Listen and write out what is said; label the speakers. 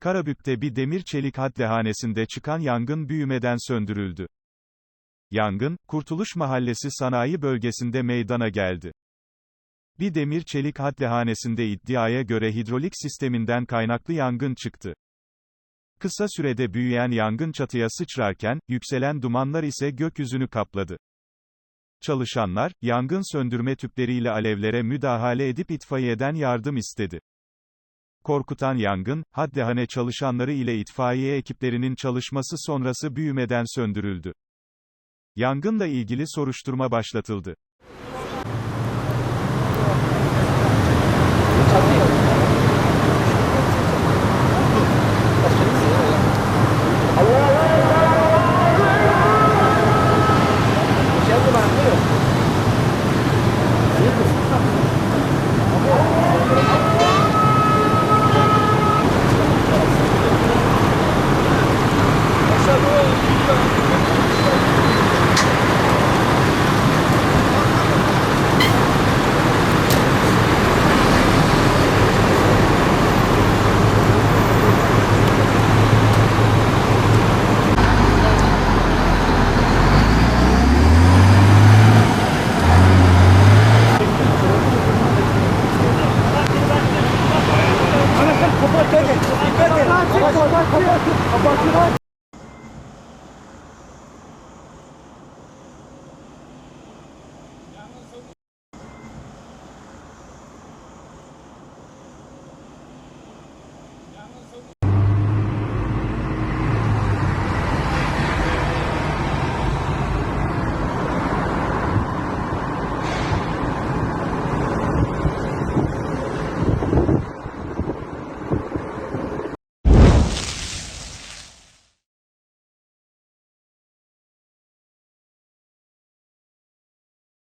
Speaker 1: Karabük'te bir demir çelik hadlehanesinde çıkan yangın büyümeden söndürüldü. Yangın, Kurtuluş Mahallesi sanayi bölgesinde meydana geldi. Bir demir çelik hadlehanesinde iddiaya göre hidrolik sisteminden kaynaklı yangın çıktı. Kısa sürede büyüyen yangın çatıya sıçrarken, yükselen dumanlar ise gökyüzünü kapladı. Çalışanlar, yangın söndürme tüpleriyle alevlere müdahale edip itfaiyeden yardım istedi. Korkutan yangın, haddehane çalışanları ile itfaiye ekiplerinin çalışması sonrası büyümeden söndürüldü. Yangınla ilgili soruşturma başlatıldı. et. Dikkat et. Kapatın. Kapatın. Kapatın.